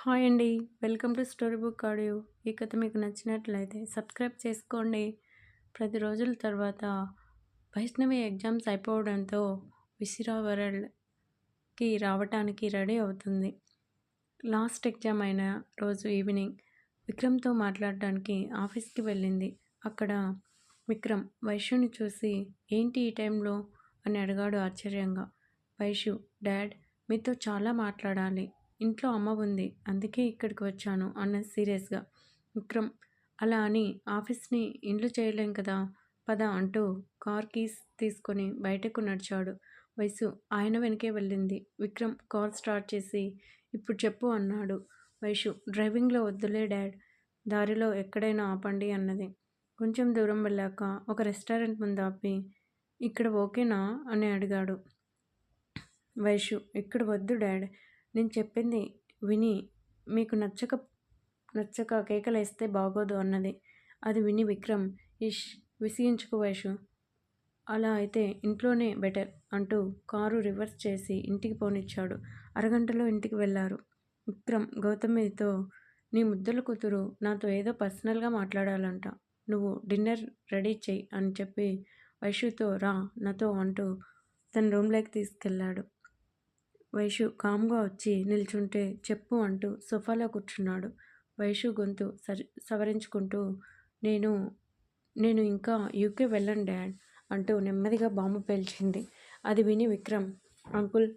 Hi అండి. Welcome to story book audio. ఈ కథ మీకు నచ్చినట్లయితే సబ్స్క్రైబ్ చేసుకోండి. ప్రతి రోజుల తర్వాత వైష్ణవి ఎగ్జామ్స్ అయిపోవడంతో విసిరా వరల్డ్కి రావటానికి రెడీ అవుతుంది. లాస్ట్ ఎగ్జామ్ అయిన రోజు ఈవినింగ్ విక్రమ్తో మాట్లాడడానికి ఆఫీస్కి వెళ్ళింది. అక్కడ విక్రమ్ వైశ్యుని చూసి ఏంటి ఈ టైంలో? అని అడిగాడు ఆశ్చర్యంగా. వైశ్యు డాడ్ మీతో చాలా మాట్లాడాలి. ఇంట్లో అమ్మ ఉంది అందుకే ఇక్కడికి వచ్చాను అన్నది సీరియస్గా. విక్రమ్ అలా అని ఆఫీస్ని ఇండ్లు చేయలేం కదా పద అంటూ కార్ కీస్ తీసుకొని బయటకు నడిచాడు. వయసు ఆయన వెనకే వెళ్ళింది. విక్రమ్ కార్ స్టార్ట్ చేసి ఇప్పుడు చెప్పు అన్నాడు. వైషు డ్రైవింగ్లో వద్దులే డాడ్ దారిలో ఎక్కడైనా ఆపండి అన్నది. కొంచెం దూరం వెళ్ళాక ఒక రెస్టారెంట్ ముందు ఆపి ఇక్కడ ఓకేనా? అని అడిగాడు. వైషు ఇక్కడ వద్దు డాడ్ నేను చెప్పింది విని మీకు నచ్చక నచ్చక కేకలేస్తే బాగోదు అన్నది. అది విని విక్రమ్ ఇష్ విసిగించుకు వైషు. అలా అయితే ఇంట్లోనే బెటర్ అంటూ కారు రివర్స్ చేసి ఇంటికి పోనిచ్చాడు. అరగంటలో ఇంటికి వెళ్ళారు విక్రమ్ గౌతమితో నీ ముద్దల కూతురు నాతో ఏదో పర్సనల్గా మాట్లాడాలంట. నువ్వు డిన్నర్ రెడీ చెయ్యి అని చెప్పి వైషుతో రా నాతో అంటూ తన రూమ్లోకి తీసుకెళ్ళాడు వైషు కామ్గా వచ్చి నిల్చుంటే చెప్పు అంటూ సోఫాలో కూర్చున్నాడు. వైషు గొంతు సరి సవరించుకుంటూ నేను నేను ఇంకా యూకే వెళ్ళను డాడ్ అంటూ నెమ్మదిగా బాంబు పేల్చింది. అది విని విక్రమ్ అంకుల్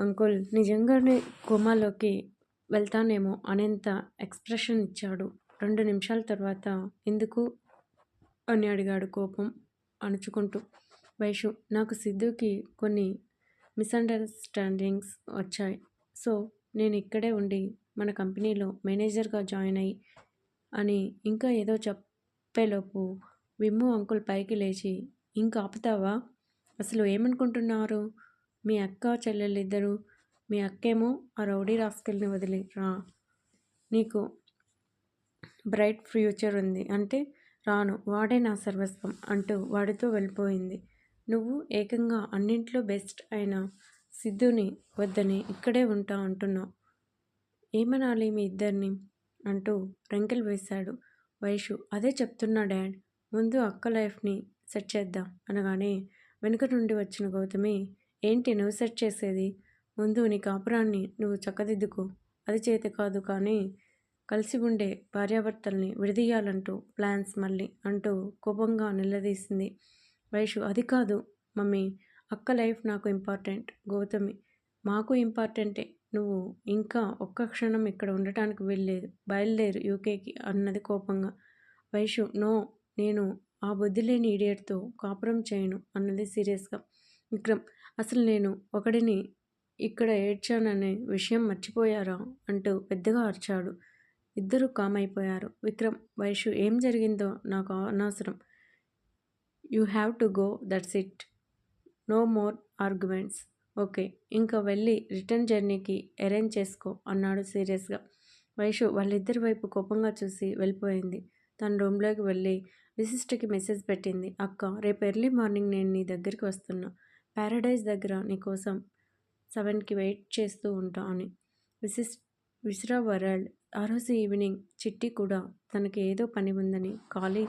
అంకుల్ నిజంగానే కోమాలోకి వెళ్తానేమో అనేంత ఎక్స్ప్రెషన్ ఇచ్చాడు. రెండు నిమిషాల తర్వాత ఎందుకు? అని అడిగాడు కోపం అణుచుకుంటూ. వైషు నాకు సిద్ధుకి కొన్ని మిస్అండర్స్టాండింగ్స్ వచ్చాయి. సో నేను ఇక్కడే ఉండి మన కంపెనీలో మేనేజర్గా జాయిన్ అయ్యి అని ఇంకా ఏదో చెప్పేలోపు విమ్ము అంకుల్ పైకి లేచి ఇంకా ఆపుతావా? అసలు ఏమనుకుంటున్నారు? మీ అక్క చెల్లెళ్ళిద్దరూ మీ అక్కేమో ఆ రౌడీ రాస్కెల్ని వదిలి రా. నీకు బ్రైట్ ఫ్యూచర్ ఉంది. అంటే రాను వాడే నా సర్వస్వం అంటూ వాడితో వెళ్ళిపోయింది. నువ్వు ఏకంగా అన్నింట్లో బెస్ట్ అయిన సిద్ధుని వద్దని ఇక్కడే ఉంటా అంటున్నావు. ఏమనాలి మీ ఇద్దరిని? అంటూ రంకెలు వేశాడు. వైషు అదే చెప్తున్నా డాడ్. ముందు అక్క లైఫ్ని సెట్ చేద్దాం అనగానే వెనుక నుండి వచ్చిన గౌతమి ఏంటి నువ్వు సెట్ చేసేది? ముందు నీ కాపురాన్ని నువ్వు చక్కదిద్దుకో. అది చేతి కాదు కానీ కలిసి ఉండే భార్యాభర్తల్ని విడదీయాలంటూ ప్లాన్స్ మళ్ళీ అంటూ కోపంగా నిలదీసింది. వైషు అది కాదు మమ్మీ అక్క లైఫ్ నాకు ఇంపార్టెంట్. గౌతమి మాకు ఇంపార్టెంటే. నువ్వు ఇంకా ఒక్క క్షణం ఇక్కడ ఉండటానికి వెళ్ళలేదు బయలుదేరు యూకేకి అన్నది కోపంగా. వైషు నో నేను ఆ బుద్ధి లేని ఈడియట్తో కాపురం చేయను అన్నది సీరియస్గా. విక్రమ్ అసలు నేను ఒకడిని ఇక్కడ ఏడ్చాననే విషయం మర్చిపోయారా? అంటూ పెద్దగా అరిచాడు. ఇద్దరు కామైపోయారు. విక్రమ్ వైషు ఏం జరిగిందో నాకు అనవసరం. You have to go that's it. No more arguments. Okay ఇంకా వెళ్ళి రిటర్న్ జర్నీకి అరేంజ్ చేసుకో అన్నాడు సీరియస్గా. వైషు వాళ్ళిద్దరి వైపు కోపంగా చూసి వెళ్ళిపోయింది. తన రూమ్లోకి వెళ్ళి విశిష్టకి మెసేజ్ పెట్టింది. అక్క రేపు ఎర్లీ మార్నింగ్ నేను నీ దగ్గరికి వస్తున్నా. ప్యారడైజ్ దగ్గర నీ కోసం సెవెన్కి వెయిట్ చేస్తూ ఉంటా అని. విశిష్ విశ్రా వరల్డ్ ఆ రోజు ఈవినింగ్ చిట్టి కూడా తనకి ఏదో పని ఉందని ఖాళీ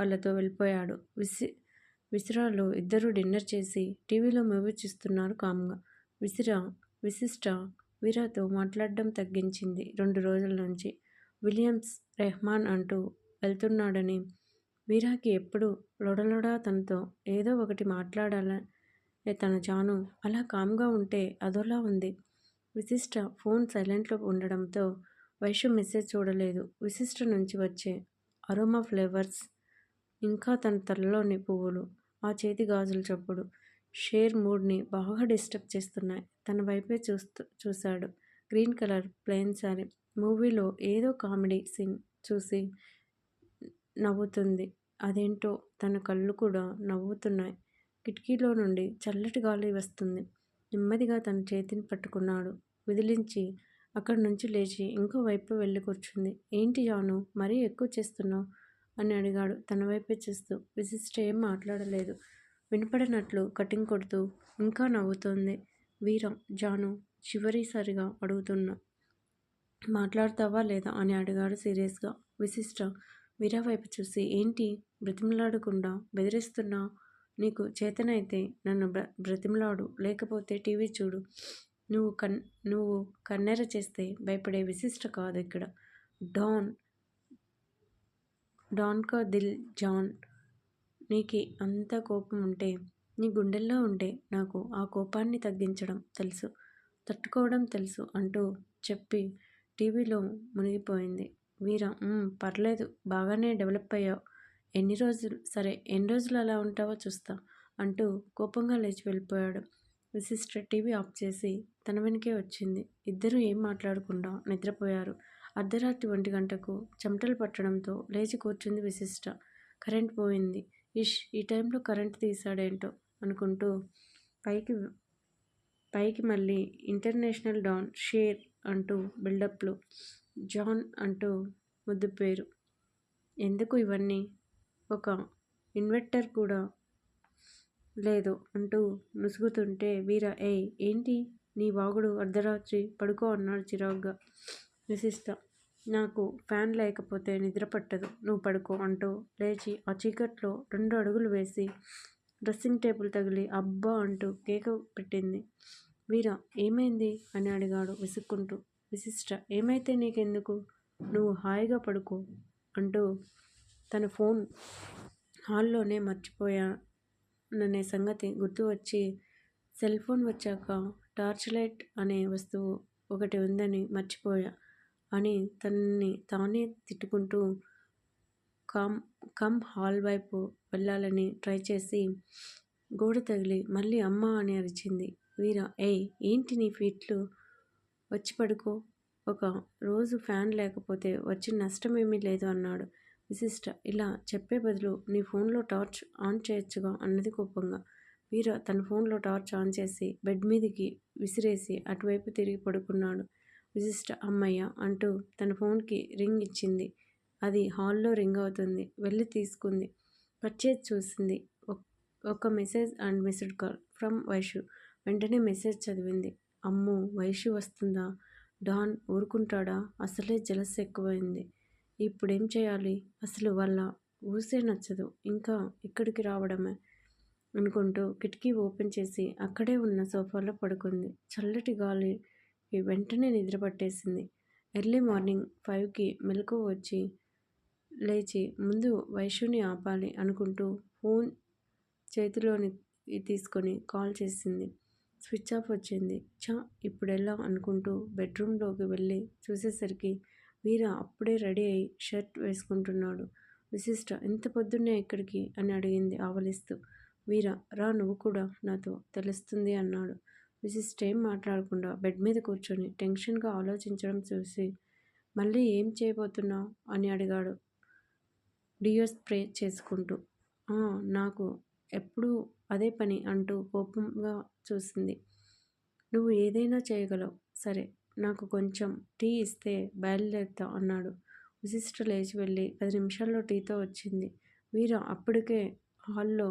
వాళ్ళతో వెళ్ళిపోయాడు. విసి విసిరాలో ఇద్దరు డిన్నర్ చేసి టీవీలో మూవీ చూస్తున్నారు కామ్గా. విసిరా విశిష్ట వీరాతో మాట్లాడడం తగ్గించింది రెండు రోజుల నుంచి. విలియమ్స్ రెహమాన్ అంటూ వెళ్తున్నాడని వీరాకి ఎప్పుడు లొడలొడా తనతో ఏదో ఒకటి మాట్లాడాలనే తన చాను అలా కామ్గా ఉంటే అదోలా ఉంది. విశిష్ట ఫోన్ సైలెంట్లో ఉండడంతో వైశ్య మెసేజ్ చూడలేదు. విశిష్ట నుంచి వచ్చే అరోమా ఫ్లేవర్స్ ఇంకా తన తలలోని పువ్వులు ఆ చేతి గాజుల చప్పుడు షేర్ మూడ్ని బాగా డిస్టర్బ్ చేస్తున్నాయి. తన వైపే చూస్తూ చూశాడు. Green colour plain sari. మూవీలో ఏదో కామెడీ సీన్ చూసి నవ్వుతుంది. అదేంటో తన కళ్ళు కూడా నవ్వుతున్నాయి. కిటికీలో నుండి చల్లటి గాలి వస్తుంది. నెమ్మదిగా తన చేతిని పట్టుకున్నాడు. విదిలించి అక్కడి నుంచి లేచి ఇంకో వైపు వెళ్ళి కూర్చుంది. ఏంటి జాను మరీ ఎక్కువ చేస్తున్నావు? అని అడిగాడు. తన వైపే చూస్తూ. విశిష్ట ఏం మాట్లాడలేదు. వినపడినట్లు కటింగ్ కొడుతూ ఇంకా నవ్వుతోంది. వీర జాను చివరిసారిగా అడుగుతున్నా మాట్లాడతావా లేదా? అని అడిగాడు సీరియస్గా. విశిష్ట వీరా వైపు చూసి ఏంటి బ్రతిమలాడకుండా బెదిరిస్తున్నా? నీకు చేతనైతే నన్ను బ్ర బ్రతిమలాడు. లేకపోతే టీవీ చూడు. నువ్వు కన్ నువ్వు కన్నెర చేస్తే భయపడే విశిష్ట కాదు ఇక్కడ. డాన్ డాన్కో దిల్ జాన్. నీకు అంత కోపం ఉంటే నీ గుండెల్లో ఉంటే నాకు ఆ కోపాన్ని తగ్గించడం తెలుసు తట్టుకోవడం తెలుసు అంటూ చెప్పి టీవీలో మునిగిపోయింది. వీర పర్లేదు బాగానే డెవలప్ అయ్యావు. ఎన్ని రోజులు సరే ఎన్ని రోజులు అలా ఉంటావో చూస్తా అంటూ కోపంగా లేచి వెళ్ళిపోయాడు. విశిష్ట టీవీ ఆఫ్ చేసి తన వెనకే వచ్చింది. ఇద్దరూ ఏం మాట్లాడకుండా నిద్రపోయారు. అర్ధరాత్రి ఒంటి గంటకు చెమటలు పట్టడంతో లేచి కూర్చుంది విశిష్ట. కరెంట్ పోయింది. ఇష్ ఈ టైంలో కరెంట్ తీసాడేంటో అనుకుంటూ పైకి పైకి మళ్ళీ ఇంటర్నేషనల్ డాన్ షేర్ అంటూ బిల్డప్లు జాన్ అంటూ ముద్దు పేరు ఎందుకు ఇవన్నీ? ఒక ఇన్వెర్టర్ కూడా లేదు అంటూ ముసుగుతుంటే వీర ఏయ్ ఏంటి? నీ వాగుడు అర్ధరాత్రి పడుకో అన్నాడు చిరాగ్గా. విశిష్ట నాకు ఫ్యాన్ లేకపోతే నిద్ర పట్టదు. నువ్వు పడుకో అంటూ లేచి ఆ చీకట్లో రెండు అడుగులు వేసి డ్రెస్సింగ్ టేబుల్ తగిలి అబ్బా అంటూ కేక పెట్టింది. వీరా ఏమైంది? అని అడిగాడు విసుక్కుంటూ. విశిష్ట ఏమైతే నీకెందుకు? నువ్వు హాయిగా పడుకో అంటూ తన ఫోన్ హాల్లోనే మర్చిపోయాననే సంగతి గుర్తు వచ్చి సెల్ ఫోన్ వచ్చాక టార్చ్ లైట్ అనే వస్తువు ఒకటి ఉందని మర్చిపోయా. అని తనని తానే తిట్టుకుంటూ కమ్ కమ్ హాల్ వైపు వెళ్ళాలని ట్రై చేసి గోడ తగిలి మళ్ళీ అమ్మ అని అరిచింది. వీర ఏయ్ ఏంటి నీ ఫీట్లు? వచ్చి పడుకో. ఒక రోజు ఫ్యాన్ లేకపోతే వచ్చి నష్టమేమీ లేదు అన్నాడు. విశిష్ట ఇలా చెప్పే బదులు నీ ఫోన్లో టార్చ్ ఆన్ చేయొచ్చుగా అన్నది కోపంగా. వీర తన ఫోన్లో టార్చ్ ఆన్ చేసి బెడ్ మీదకి విసిరేసి అటువైపు తిరిగి పడుకున్నాడు. విశిష్ట అమ్మయ్య అంటూ తన ఫోన్కి రింగ్ ఇచ్చింది. అది హాల్లో రింగ్ అవుతుంది. వెళ్ళి తీసుకుంది. పర్చేజ్ చూసింది. ఒక message and message call from Vaishu. వెంటనే మెసేజ్ చదివింది. అమ్మో వైషు వస్తుందా? డాన్ ఊరుకుంటాడా? అసలే జలస్ ఎక్కువైంది. ఇప్పుడేం చేయాలి? అసలు వాళ్ళ ఊసే నచ్చదు. ఇంకా ఇక్కడికి రావడమే అనుకుంటూ కిటికీ ఓపెన్ చేసి అక్కడే ఉన్న సోఫాలో పడుకుంది. చల్లటి గాలి వెంటనే నిద్ర పట్టేసింది. ఎర్లీ మార్నింగ్ ఫైవ్కి మెలకు వచ్చి లేచి ముందు వైశ్యుని ఆపాలి అనుకుంటూ ఫోన్ చేతిలోని తీసుకొని కాల్ చేసింది. స్విచ్ ఆఫ్ వచ్చింది. చా ఇప్పుడెలా? అనుకుంటూ బెడ్రూమ్లోకి వెళ్ళి చూసేసరికి వీర అప్పుడే రెడీ అయి షర్ట్ వేసుకుంటున్నాడు. విశిష్ట ఎంత పొద్దున్నే ఇక్కడికి? అని అడిగింది ఆవలిస్తూ. వీర రా నువ్వు కూడా నాతో తెలుస్తుంది అన్నాడు. విశిష్ట ఏం మాట్లాడకుండా బెడ్ మీద కూర్చొని టెన్షన్గా ఆలోచించడం చూసి మళ్ళీ ఏం చేయబోతున్నావు? అని అడిగాడు. డియో స్ప్రే చేసుకుంటూ నాకు ఎప్పుడూ అదే పని అంటూ కోపంగా చూసింది. నువ్వు ఏదైనా చేయగలవు. సరే నాకు కొంచెం టీ ఇస్తే బయలుదేరుతా అన్నాడు. విశిష్ట లేచి వెళ్ళి పది నిమిషాల్లో టీతో వచ్చింది. వీర అప్పటికే హాల్లో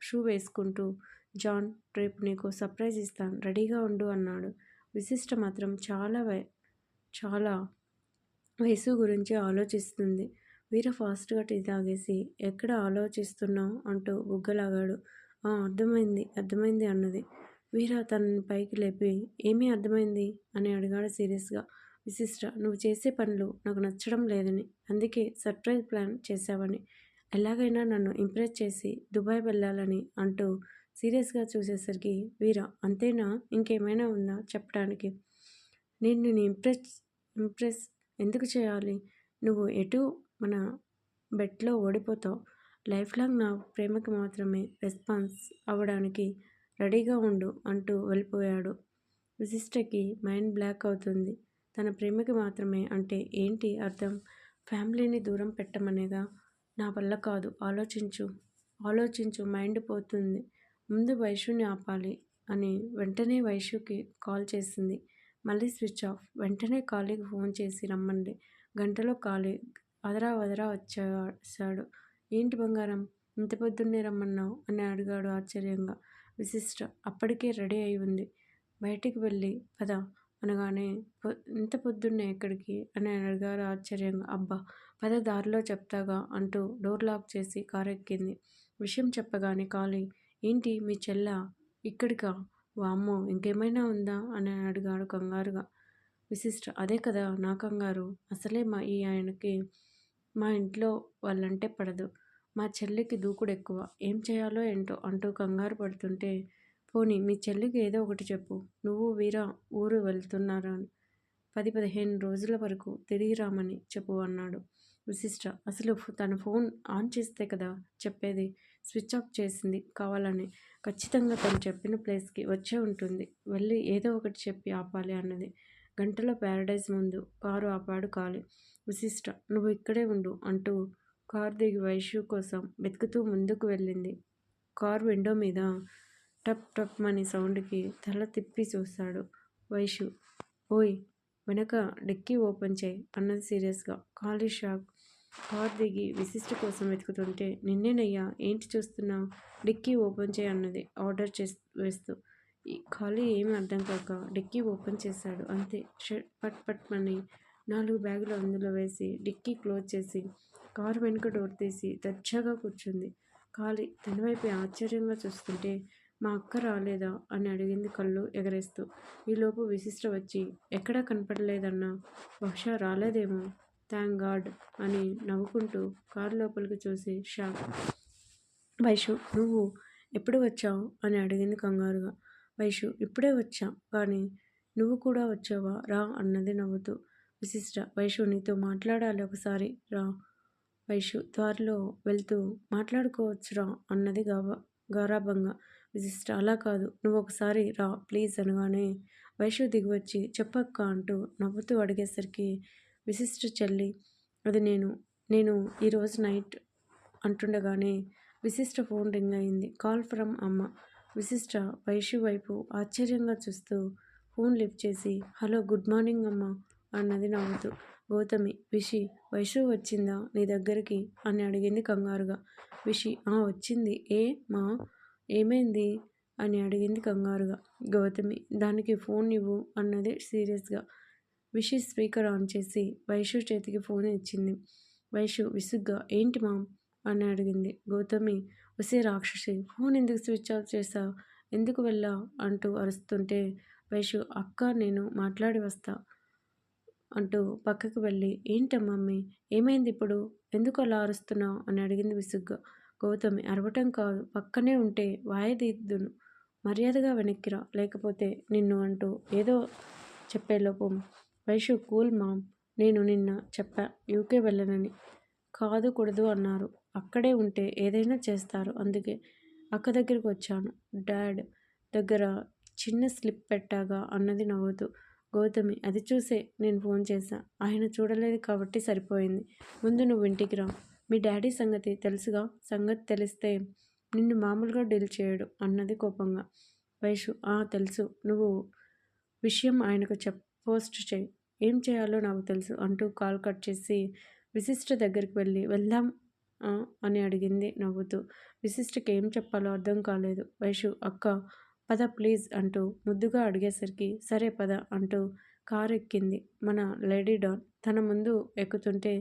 షూ వేసుకుంటూ జాన్ రేపు నీకు సర్ప్రైజ్ ఇస్తాను. రెడీగా ఉండు అన్నాడు. విశిష్ట మాత్రం చాలా వై చాలా వయసు గురించి ఆలోచిస్తుంది. వీర ఫాస్ట్గా టీ తాగేసి ఎక్కడ ఆలోచిస్తున్నావు? అంటూ బుగ్గలాగాడు. అర్థమైంది అర్థమైంది అన్నది. వీర తనని పైకి లేపి ఏమీ అర్థమైంది? అని అడిగాడు సీరియస్గా. విశిష్ట నువ్వు చేసే పనులు నాకు నచ్చడం లేదని అందుకే సర్ప్రైజ్ ప్లాన్ చేశావని ఎలాగైనా నన్ను ఇంప్రెస్ చేసి దుబాయ్ వెళ్ళాలని అంటూ సీరియస్గా చూసేసరికి వీర అంతేనా? ఇంకేమైనా ఉందా చెప్పడానికి? నేను నేను ఇంప్రెస్ ఇంప్రెస్ ఎందుకు చేయాలి? నువ్వు ఎటు మన బెట్లో ఓడిపోతావు? లైఫ్ లాంగ్ నా ప్రేమకి మాత్రమే రెస్పాన్స్ అవ్వడానికి రెడీగా ఉండు అంటూ వెళ్ళిపోయాడు. విశిష్టకి మైండ్ బ్లాక్ అవుతుంది. తన ప్రేమకి మాత్రమే అంటే ఏంటి అర్థం? ఫ్యామిలీని దూరం పెట్టమనేగా నా వల్ల కాదు. ఆలోచించు. ఆలోచించు. మైండ్ పోతుంది. ముందు వైషుని ఆపాలి అని వెంటనే వైషుకి కాల్ చేసింది. మళ్ళీ స్విచ్ ఆఫ్. వెంటనే ఖాళీకి ఫోన్ చేసి రమ్మండి. గంటలో ఖాళీ అదరా వదరా వచ్చేసాడు ఏంటి బంగారం? ఇంత పొద్దున్నే రమ్మన్నావు అని అడిగాడు ఆశ్చర్యంగా. విశిష్ట అప్పటికే రెడీ అయి ఉంది. బయటికి వెళ్ళి పద అనగానే ఇంత పొద్దున్నే ఎక్కడికి? అని అడిగారు ఆశ్చర్యంగా. అబ్బా పద దారిలో చెప్తాగా అంటూ డోర్ లాక్ చేసి కారు ఎక్కింది విషయం చెప్పగానే కాలి ఏంటి మీ చెల్ల? ఇక్కడికా? వామ్మో ఇంకేమైనా ఉందా? అని అడిగాడు కంగారుగా. విశిష్ట అదే కదా నా కంగారు. అసలే మా ఈ ఆయనకి మా ఇంట్లో వాళ్ళంటే పడదు. మా చెల్లికి దూకుడు ఎక్కువ. ఏం చేయాలో ఏంటో అంటూ కంగారు పడుతుంటే పోనీ మీ చెల్లికి ఏదో ఒకటి చెప్పు. నువ్వు వీరా ఊరు వెళ్తున్నారా అని పది పదిహేను రోజుల వరకు తిరిగి రామని చెప్పు అన్నాడు. విశిష్ట అసలు తన ఫోన్ ఆన్ చేస్తే కదా చెప్పేది స్విచ్ ఆఫ్ చేసింది కావాలని. ఖచ్చితంగా తను చెప్పిన ప్లేస్కి వచ్చే ఉంటుంది. వెళ్ళి ఏదో ఒకటి చెప్పి ఆపాలి అన్నది. గంటలో ప్యారడైజ్ ముందు కారు ఆపాడు కాలి. విశిష్ట నువ్వు ఇక్కడే ఉండు అంటూ కారు దిగి వైశ్యు కోసం వెతుకుతూ ముందుకు వెళ్ళింది. కారు విండో మీద టప్ టప్ అని సౌండ్కి తల తిప్పి చూశాడు వైషు ఓయ్ వెనక డిక్కీ ఓపెన్ చేయి అన్నది సీరియస్గా. ఖాళీ షాక్. కార్ దిగి విశిష్ట కోసం వెతుకుతుంటే నిన్నేనయ్యా ఏంటి చూస్తున్నావు డిక్కీ ఓపెన్ చేయి అన్నది ఆర్డర్ చేస్ వేస్తూ. ఖాళీ ఏమీ అర్థం కాక డిక్కీ ఓపెన్ చేశాడు. అంతే. షట్ పట్ పట్ అని నాలుగు బ్యాగులు అందులో వేసి డిక్కీ క్లోజ్ చేసి కారు వెనుక డోర్ తీసి దర్జాగా కూర్చుంది. ఖాళీ తన వైపు ఆశ్చర్యంగా చూస్తుంటే మా అక్క రాలేదా? అని అడిగింది కళ్ళు ఎగరేస్తూ. ఈలోపు విశిష్ట వచ్చి ఎక్కడా కనపడలేదన్నా? బహుశా రాలేదేమో. థ్యాంక్ గాడ్ అని నవ్వుకుంటూ కారు లోపలికి చూసి షాక్ వైషు నువ్వు ఎప్పుడు వచ్చావు? అని అడిగింది కంగారుగా. వైషు ఇప్పుడే వచ్చా కానీ నువ్వు కూడా వచ్చావా? రా అన్నది నవ్వుతూ. విశిష్ట వైషు నీతో మాట్లాడాలి ఒకసారి రా. వైషు దారిలో వెళ్తూ మాట్లాడుకోవచ్చురా అన్నది గాబ గారాభంగా. విశిష్ట. అలా కాదు. నువ్వు ఒకసారి రా ప్లీజ్ అనగానే వైషు దిగివచ్చి చెప్పక్క అంటూ నవ్వుతూ అడిగేసరికి విశిష్ట చెల్లి అది నేను నేను ఈరోజు నైట్ అంటుండగానే విశిష్ట ఫోన్ రింగ్ అయింది. కాల్ ఫ్రమ్ అమ్మ. విశిష్ట వైషు వైపు ఆశ్చర్యంగా చూస్తూ ఫోన్ లిఫ్ట్ చేసి హలో గుడ్ మార్నింగ్ అమ్మ అన్నది నవ్వుతూ గౌతమి విషి వైషు వచ్చిందా నీ దగ్గరికి? అని అడిగింది కంగారుగా. విషి ఆ వచ్చింది. ఏ మా ఏమైంది? అని అడిగింది కంగారుగా. గౌతమి దానికి ఫోన్ ఇవ్వు అన్నది సీరియస్గా. విషి స్పీకర్ ఆన్ చేసి వైషు చేతికి ఫోన్ ఇచ్చింది. వైషు విసుగ్గా ఏంటి మామ్? అని అడిగింది. గౌతమి వసే రాక్షసి ఫోన్ ఎందుకు స్విచ్ ఆఫ్ చేసావు ఎందుకు వెళ్ళా? అంటూ అరుస్తుంటే వైషు అక్క నేను మాట్లాడి వస్తా అంటూ పక్కకు వెళ్ళి ఏంటమ్మమ్మీ మమ్మీ ఏమైంది ఇప్పుడు? ఎందుకు అలా అరుస్తున్నావు? అని అడిగింది విసుగ్గా. గౌతమి అరవటం కాదు. పక్కనే ఉంటే వాయదీద్దును మర్యాదగా వెనక్కిరా. లేకపోతే నిన్ను అంటూ ఏదో చెప్పేలోపు వైషు కూల్ మామ్ నేను నిన్న చెప్పా యూకే వెళ్ళనని. కాదు కూడదు అన్నారు. అక్కడే ఉంటే ఏదైనా చేస్తారు. అందుకే అక్క దగ్గరికి వచ్చాను. డాడ్ దగ్గర చిన్న స్లిప్ పెట్టాగా అన్నది నవ్వుతూ గౌతమి అది చూసే నేను ఫోన్ చేశా. ఆయన చూడలేదు కాబట్టి సరిపోయింది. ముందు నువ్వు ఇంటికి రా. మీ డాడీ సంగతి తెలుసుగా? సంగతి తెలిస్తే నిన్ను మామూలుగా డీల్ చేయడు అన్నది కోపంగా. వైషు ఆ తెలుసు. నువ్వు విషయం ఆయనకు చెప్ పోస్ట్ చేయి. ఏం చేయాలో నాకు తెలుసు అంటూ కాల్ కట్ చేసి విశిష్ట దగ్గరికి వెళ్ళి వెళ్దాం అని అడిగింది నవ్వుతూ. విశిష్టకి ఏం చెప్పాలో అర్థం కాలేదు. వైషు అక్క పద ప్లీజ్ అంటూ ముద్దుగా అడిగేసరికి సరే పద అంటూ కారు ఎక్కింది మన లేడీ డాన్. తన ముందు ఎక్కుతుంటే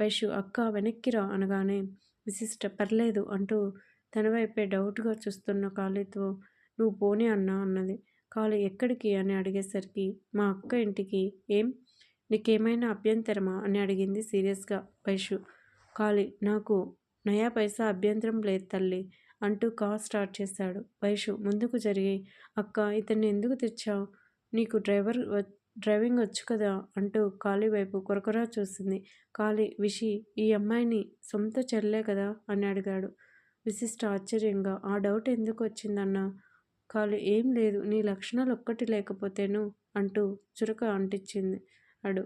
వైషు అక్క వెనక్కిరా అనగానే విశిష్ట పర్లేదు అంటూ తన వైపే డౌట్గా చూస్తున్న కాళీతో నువ్వు పోనీ అన్నా అన్నది. కాళీ ఎక్కడికి అని అడిగేసరికి మా అక్క ఇంటికి ఏం? నీకేమైనా అభ్యంతరమా? అని అడిగింది సీరియస్గా వైషు. కాళీ నాకు నయా పైసా అభ్యంతరం లేదు తల్లి అంటూ కార్ స్టార్ట్ చేశాడు. వైషు ముందుకు జరిగి అక్క ఇతన్ని ఎందుకు తెచ్చావు? నీకు డ్రైవర్ వ- డ్రైవింగ్ వచ్చు కదా అంటూ కాళీ వైపు కొరకొరా చూసింది. కాళీ విషి ఈ అమ్మాయిని సొంత చెల్లే కదా అని అడిగాడు. విశిష్ట ఆశ్చర్యంగా ఆ డౌట్ ఎందుకు వచ్చిందన్నా? కాళీ ఏం లేదు నీ లక్షణాలు ఒక్కటి లేకపోతేను అంటూ చురక అంటించింది అడు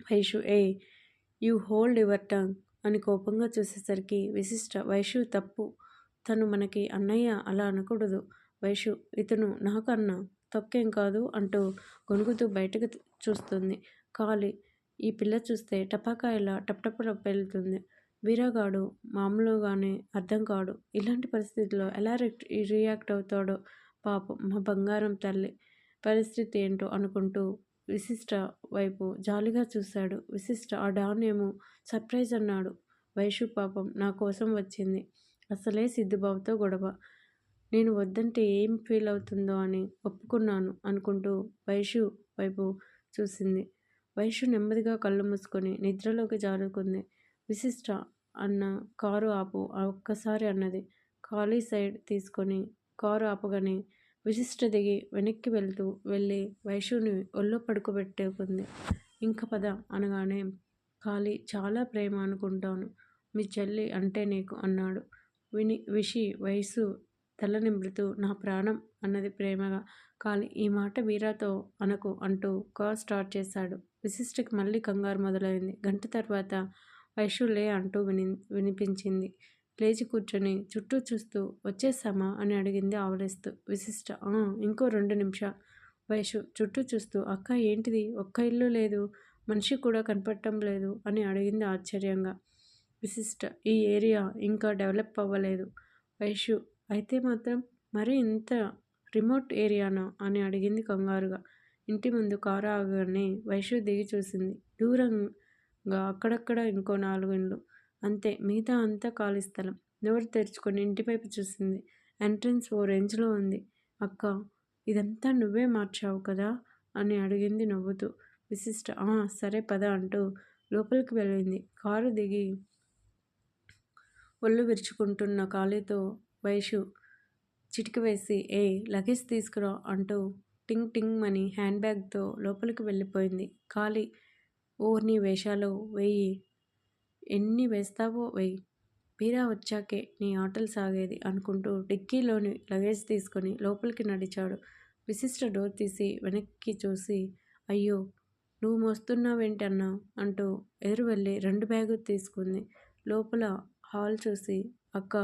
Vaishu hey you hold your tongue అని కోపంగా చూసేసరికి విశిష్ట వైషు తప్పు తను మనకి అన్నయ్య అలా అనకూడదు. వైషు ఇతను నాకు తొక్కేం కాదు అంటూ గొనుగుతూ బయటకు చూస్తుంది. కాలి ఈ పిల్ల చూస్తే టపాకాయలా టప్టప వెళ్తుంది వీరగాడు మామూలుగానే అర్థం కాడు. ఇలాంటి పరిస్థితుల్లో ఎలా రియాక్ట్ అవుతాడో పాపం మా బంగారం తల్లి పరిస్థితి ఏంటో అనుకుంటూ విశిష్ట వైపు జాలిగా చూశాడు. విశిష్ట ఆ డాన్ ఏమో సర్ప్రైజ్ అన్నాడు. వైషు పాపం నా కోసం వచ్చింది. అసలే సిద్ధుబాబుతో గొడవ. నేను వద్దంటే ఏం ఫీల్ అవుతుందో అని ఒప్పుకున్నాను అనుకుంటూ వైషు వైపు చూసింది. వైషు నెమ్మదిగా కళ్ళు మూసుకొని నిద్రలోకి జారుకుంది. విశిష్ట అన్న కారు ఆపు ఒక్కసారి అన్నది. ఖాళీ సైడ్ తీసుకొని కారు ఆపగానే విశిష్ట దిగి వెనక్కి వెళ్తూ వెళ్ళి వైషుని ఒళ్ళో పడుకోబెట్టుకుంది. ఇంక పద అనగానే ఖాళీ చాలా ప్రేమ అనుకుంటాను మీ చెల్లి అంటే నీకు అన్నాడు. విని విషి వయసు తల నింపుతూ నా ప్రాణం అన్నది ప్రేమగా కానీ ఈ మాట వీరాతో అనకు అంటూ కార్ స్టార్ట్ చేశాడు. విశిష్టకి మళ్ళీ కంగారు మొదలైంది. గంట తర్వాత వైషులే అంటూ విని వినిపించింది. లేచి కూర్చొని చుట్టూ చూస్తూ వచ్చేసామా? అని అడిగింది ఆవలిస్తూ. విశిష్ట ఇంకో రెండు నిమిషాలు. వయసు చుట్టూ చూస్తూ అక్క ఏంటిది? ఒక్క ఇల్లు లేదు మనిషి కూడా కనపడటం లేదు అని అడిగింది ఆశ్చర్యంగా. విశిష్ట ఈ ఏరియా ఇంకా డెవలప్ అవ్వలేదు. వైషు అయితే మాత్రం మరి ఇంత రిమోట్ ఏరియానా? అని అడిగింది కంగారుగా. ఇంటి ముందు కారు ఆగగానే వైషు దిగి చూసింది. దూరంగా అక్కడక్కడ ఇంకో నాలుగు ఇండ్లు. అంతే మిగతా అంతా ఖాళీ స్థలం. డోర్ తెరుచుకొని ఇంటివైపు చూసింది. ఎంట్రన్స్ ఓ రేంజ్లో ఉంది. అక్క ఇదంతా నువ్వే మార్చావు కదా? అని అడిగింది నవ్వుతూ. విశిష్ట సరే పద అంటూ లోపలికి వెళ్ళింది. కారు దిగి ఒళ్ళు విరుచుకుంటున్న ఖాళీతో వైషు చిటిక వేసి ఏ లగేజ్ తీసుకురా అంటూ టింగ్ టింగ్ అని హ్యాండ్ బ్యాగ్తో లోపలికి వెళ్ళిపోయింది. ఖాళీ ఓర్ని వేషాలు వెయ్యి ఎన్ని వేస్తావో వెయ్యి బీరా వచ్చాకే నీ ఆటలు సాగేది అనుకుంటూ డిక్కీలోని లగేజ్ తీసుకొని లోపలికి నడిచాడు. విశిష్ట డోర్ తీసి వెనక్కి చూసి అయ్యో నువ్వు మోస్తున్నావేంటన్నా అంటూ ఎదురు వెళ్ళి రెండు బ్యాగు తీసుకుంది. లోపల హాల్ చూసి అక్క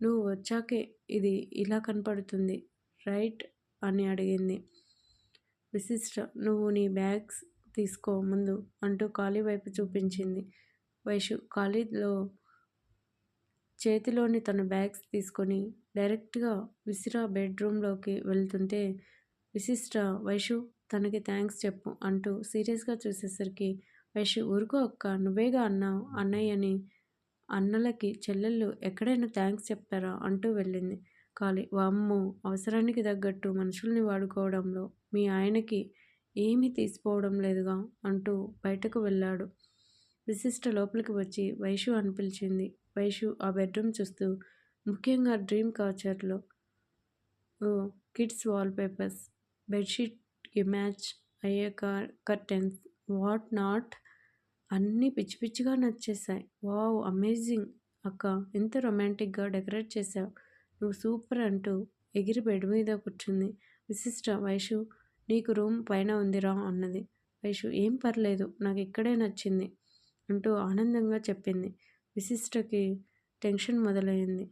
నువ్వు వచ్చాకే ఇది ఇలా కనపడుతుంది రైట్? అని అడిగింది. విశిష్ట నువ్వు నీ బ్యాగ్స్ తీసుకో ముందు అంటూ ఖాళీ వైపు చూపించింది. వైషు ఖాళీలో చేతిలోని తన బ్యాగ్స్ తీసుకొని డైరెక్ట్గా విసిరా బెడ్రూమ్లోకి వెళ్తుంటే విశిష్ట వైషు తనకి థ్యాంక్స్ చెప్పు అంటూ సీరియస్గా చూసేసరికి వైషు ఊరుకో అక్క నువ్వేగా అన్నావు అన్నయ్యని అన్నలకి చెల్లెళ్ళు ఎక్కడైనా థ్యాంక్స్ చెప్తారా? అంటూ వెళ్ళింది. కాలి వామ్మో! అవసరానికి తగ్గట్టు మనుషుల్ని వాడుకోవడంలో మీ ఆయనకి ఏమీ తీసిపోవడం లేదుగా? అంటూ బయటకు వెళ్ళాడు. విశిష్ట లోపలికి వచ్చి వైషు అని పిలిచింది. వైషు ఆ బెడ్రూమ్ చూస్తూ ముఖ్యంగా డ్రీమ్ కాచర్లో కిడ్స్ వాల్పేపర్స్ బెడ్షీట్కి మ్యాచ్ అయ్యే కార్ కర్టెన్స్ వాట్ నాట్ అన్నీ పిచ్చి పిచ్చిగా నచ్చేసాయి. Wow amazing. అక్క ఎంత రొమాంటిక్గా డెకరేట్ చేసావు. నువ్వు సూపర్ అంటూ ఎగిరి బెడ్ మీద కూర్చుంది. విశిష్ట వైషు నీకు రూమ్ పైన ఉందిరా అన్నది. వైషు ఏం పర్లేదు నాకు ఇక్కడే నచ్చింది అంటూ ఆనందంగా చెప్పింది. విశిష్టకి టెన్షన్ మొదలైంది.